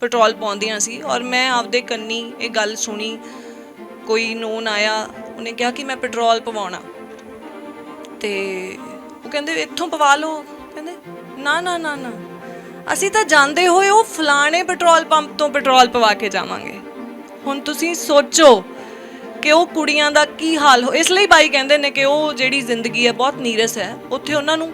Petrol ਪਾਉਂਦੀਆਂ ਸੀ ਔਰ ਮੈਂ ਆਪਦੇ ਕੰਨੀ ਇਹ ਗੱਲ ਸੁਣੀ, ਕੋਈ ਨੋਨ ਆਇਆ, ਉਹਨੇ ਕਿਹਾ ਕਿ ਮੈਂ ਪੈਟਰੋਲ ਪਵਾਉਣਾ। ਤੇ ਉਹ ਕਹਿੰਦੇ, ਇੱਥੋਂ ਪਵਾ ਲਓ। ਕਹਿੰਦੇ, ਨਾ ਨਾ ਨਾ ਨਾ। ਅਸੀਂ ਤਾਂ ਜਾਂਦੇ ਹੋਏ ਉਹ ਫਲਾਣੇ ਪੈਟਰੋਲ ਪੰਪ ਤੋਂ ਪੈਟਰੋਲ ਪਵਾ ਕੇ ਜਾਵਾਂਗੇ। ਹੁਣ ਤੁਸੀਂ ਸੋਚੋ ਕਿ ਉਹ ਕੁੜੀਆਂ ਦਾ ਕੀ ਹਾਲ ਹੋ ਇਸ ਲਈ ਬਾਈ ਕਹਿੰਦੇ ਨੇ ਕਿ ਉਹ ਜਿਹੜੀ ਜ਼ਿੰਦਗੀ ਹੈ ਬਹੁਤ ਨੀਰਸ ਹੈ, ਉੱਥੇ ਉਹਨਾਂ ਨੂੰ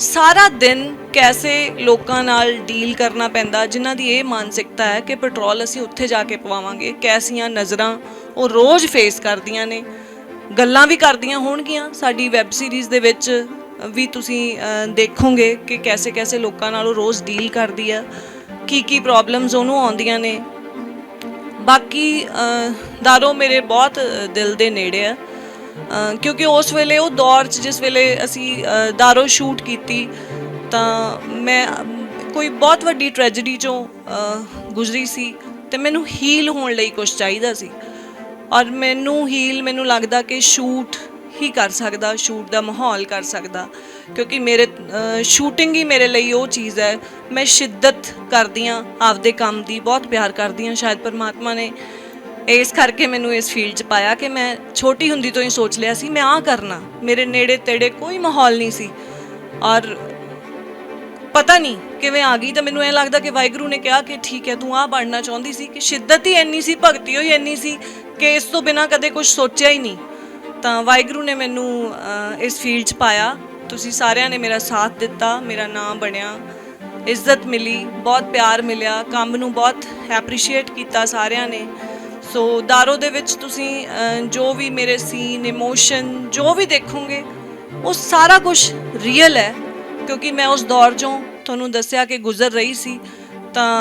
ਸਾਰਾ ਦਿਨ ਕੈਸੇ ਲੋਕਾਂ ਨਾਲ ਡੀਲ ਕਰਨਾ ਪੈਂਦਾ, ਜਿਨ੍ਹਾਂ ਦੀ ਇਹ ਮਾਨਸਿਕਤਾ ਹੈ ਕਿ ਪੈਟਰੋਲ ਅਸੀਂ ਉੱਥੇ ਜਾ ਕੇ ਪਵਾਵਾਂਗੇ, ਕੈਸੀਆਂ ਨਜ਼ਰਾਂ ਉਹ ਰੋਜ਼ ਫੇਸ ਕਰਦੀਆਂ ਨੇ, ਗੱਲਾਂ ਵੀ ਕਰਦੀਆਂ ਹੋਣਗੀਆਂ। ਸਾਡੀ ਵੈਬ ਸੀਰੀਜ਼ ਦੇ ਵਿੱਚ ਵੀ ਤੁਸੀਂ ਦੇਖੋਗੇ ਕਿ ਕੈਸੇ ਕੈਸੇ ਲੋਕਾਂ ਨਾਲ ਉਹ ਰੋਜ਼ ਡੀਲ ਕਰਦੀ ਆ, ਕੀ ਕੀ ਪ੍ਰੋਬਲਮਸ ਉਹਨੂੰ ਆਉਂਦੀਆਂ ਨੇ। ਬਾਕੀ ਦਾਰੋ ਮੇਰੇ ਬਹੁਤ ਦਿਲ ਦੇ ਨੇੜੇ ਆ। ਕਿਉਂਕਿ ਉਸ ਵੇਲੇ ਉਹ ਦੌਰ 'ਚ ਜਿਸ ਵੇਲੇ ਅਸੀਂ ਦਾਰੋ ਸ਼ੂਟ ਕੀਤੀ, ਤਾਂ ਮੈਂ, ਕੋਈ ਬਹੁਤ ਵੱਡੀ ਟ੍ਰੈਜੇਡੀ 'ਚੋਂ ਗੁਜ਼ਰੀ ਸੀ ਤੇ ਮੈਨੂੰ ਹੀਲ ਹੋਣ ਲਈ ਕੁਝ ਚਾਹੀਦਾ ਸੀ। ਔਰ ਮੈਨੂੰ ਹੀਲ ਮੈਨੂੰ ਲੱਗਦਾ ਕਿ ਸ਼ੂਟ ਹੀ ਕਰ ਸਕਦਾ ਸ਼ੂਟ ਦਾ ਮਾਹੌਲ ਕਰ ਸਕਦਾ, ਕਿਉਂਕਿ ਮੇਰੇ ਸ਼ੂਟਿੰਗ ਹੀ ਮੇਰੇ ਲਈ ਉਹ ਚੀਜ਼ ਹੈ। ਮੈਂ ਸ਼ਿੱਦਤ ਕਰਦੀ ਹਾਂ, ਆਪਦੇ ਕੰਮ ਦੀ, ਬਹੁਤ ਪਿਆਰ ਕਰਦੀ ਹਾਂ ਸ਼ਾਇਦ ਪਰਮਾਤਮਾ ਨੇ। ਇਸ ਕਰਕੇ ਮੈਨੂੰ ਇਸ ਫੀਲਡ 'ਚ ਪਾਇਆ ਕਿ ਮੈਂ ਛੋਟੀ ਹੁੰਦੀ ਤੋਂ ਹੀ ਸੋਚ ਲਿਆ ਸੀ, ਮੈਂ ਆਹ ਕਰਨਾ। ਮੇਰੇ ਨੇੜੇ ਤੇੜੇ ਕੋਈ ਮਾਹੌਲ ਨਹੀਂ ਸੀ। ਔਰ ਪਤਾ ਨਹੀਂ ਕਿਵੇਂ ਆ ਗਈ ਤਾਂ ਮੈਨੂੰ ਐ ਲੱਗਦਾ ਕਿ ਵਾਹਿਗੁਰੂ ਨੇ ਕਿਹਾ ਕਿ ਠੀਕ ਹੈ, ਤੂੰ ਆ ਬਣਨਾ ਚਾਹੁੰਦੀ ਸੀ ਕਿ ਸ਼ਿੱਦਤ ਹੀ ਇੰਨੀ ਸੀ, ਭਗਤੀ ਹੋਈ ਇੰਨੀ ਸੀ ਕਿ ਇਸ ਤੋਂ ਬਿਨਾ ਕਦੇ ਕੁਝ ਸੋਚਿਆ ਹੀ ਨਹੀਂ। ਤਾਂ ਵਾਹਿਗੁਰੂ ਨੇ ਮੈਨੂੰ ਇਸ ਫੀਲਡ 'ਚ ਪਾਇਆ। ਤੁਸੀਂ ਸਾਰਿਆਂ ਨੇ ਮੇਰਾ ਸਾਥ ਦਿੱਤਾ, ਮੇਰਾ ਨਾਮ ਬਣਿਆ, ਇੱਜ਼ਤ ਮਿਲੀ, ਬਹੁਤ ਪਿਆਰ ਮਿਲਿਆ, ਕੰਮ ਨੂੰ ਬਹੁਤ ਐਪਰੀਸ਼ੀਏਟ ਕੀਤਾ ਸਾਰਿਆਂ ਨੇ। ਸੋ ਦਾਰੋ ਦੇ ਵਿੱਚ ਤੁਸੀਂ ਜੋ ਵੀ ਮੇਰੇ ਸੀਨ ਇਮੋਸ਼ਨ ਜੋ ਵੀ ਦੇਖੋਗੇ, ਉਹ ਸਾਰਾ ਕੁਝ ਰੀਅਲ ਹੈ। ਕਿਉਂਕਿ ਮੈਂ ਉਸ ਦੌਰ ਚੋਂ ਤੁਹਾਨੂੰ ਦੱਸਿਆ ਕਿ ਗੁਜ਼ਰ ਰਹੀ ਸੀ, ਤਾਂ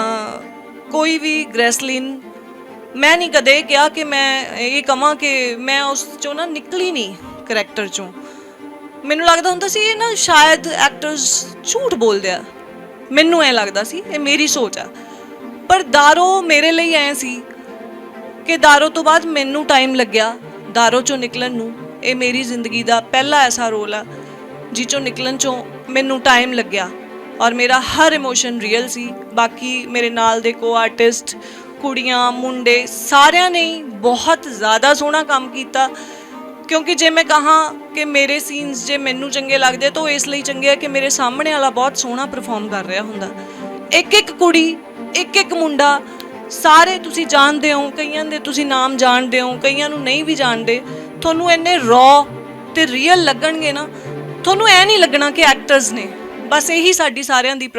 ਕੋਈ ਵੀ ਗ੍ਰੈਸਲਿਨ, ਮੈਂ ਨਹੀਂ ਕਦੇ ਕਿਹਾ ਕਿ ਮੈਂ ਇਹ ਕਹਾਂ ਕਿ ਮੈਂ ਉਸ ਚੋਂ ਨਾ ਨਿਕਲੀ ਨਹੀਂ ਕਰੈਕਟਰ ਚੋਂ। ਮੈਨੂੰ ਲੱਗਦਾ ਹੁੰਦਾ ਸੀ ਇਹ ਨਾ ਸ਼ਾਇਦ ਐਕਟਰਸ ਝੂਠ ਬੋਲਦੇ ਆ। ਮੈਨੂੰ ਐ ਲੱਗਦਾ ਸੀ, ਇਹ ਮੇਰੀ ਸੋਚ ਆ। ਪਰ ਦਾਰੋ ਮੇਰੇ ਲਈ ਐ ਸੀ ਕਿ ਦਾਰੋ ਤੋਂ ਬਾਅਦ ਮੈਨੂੰ ਟਾਈਮ ਲੱਗਿਆ ਦਾਰੋ ਚੋਂ ਨਿਕਲਣ ਨੂੰ। ਇਹ ਮੇਰੀ ਜ਼ਿੰਦਗੀ ਦਾ ਪਹਿਲਾ ਐਸਾ ਰੋਲ ਆ, ਜਿਹ ਚੋਂ ਨਿਕਲਣ ਚੋਂ ਮੈਨੂੰ ਟਾਈਮ ਲੱਗਿਆ। ਔਰ ਮੇਰਾ ਹਰ ਇਮੋਸ਼ਨ ਰੀਅਲ ਸੀ। ਬਾਕੀ ਮੇਰੇ ਨਾਲ ਦੇ ਕੋ ਆਰਟਿਸਟ ਕੁੜੀਆਂ, ਮੁੰਡੇ ਸਾਰਿਆਂ ਨੇ ਬਹੁਤ ਜ਼ਿਆਦਾ ਸੋਹਣਾ ਕੰਮ ਕੀਤਾ। ਕਿਉਂਕਿ ਜੇ ਮੈਂ ਕਹਾਂ ਕਿ ਮੇਰੇ ਸੀਨਸ ਜੇ ਮੈਨੂੰ ਚੰਗੇ ਲੱਗਦੇ, ਤਾਂ ਉਹ ਇਸ ਲਈ ਚੰਗੇ ਆ ਕਿ ਮੇਰੇ ਸਾਹਮਣੇ ਵਾਲਾ ਬਹੁਤ ਸੋਹਣਾ ਪਰਫਾਰਮ ਕਰ ਰਿਹਾ ਹੁੰਦਾ। ਇੱਕ ਇੱਕ ਕੁੜੀ ਇੱਕ ਇੱਕ ਮੁੰਡਾ ਸਾਰੇ ਤੁਸੀਂ ਜਾਣਦੇ ਹੋ, ਕਈਆਂ ਦੇ ਤੁਸੀਂ ਨਾਮ ਜਾਣਦੇ ਹੋ, ਕਈਆਂ ਨੂੰ ਨਹੀਂ ਵੀ ਜਾਣਦੇ। ਤੁਹਾਨੂੰ ਇੰਨੇ ਰॉ ਤੇ ਰੀਅਲ ਲੱਗਣਗੇ ਨਾ, ਤੁਹਾਨੂੰ ਐ ਨਹੀਂ ਲੱਗਣਾ ਕਿ ਐਕਟਰਸ ਨੇ। ਬਸ ਇਹੀ ਸਾਡੀ ਸਾਰਿਆਂ ਦੀ ਪ੍ਰਾ-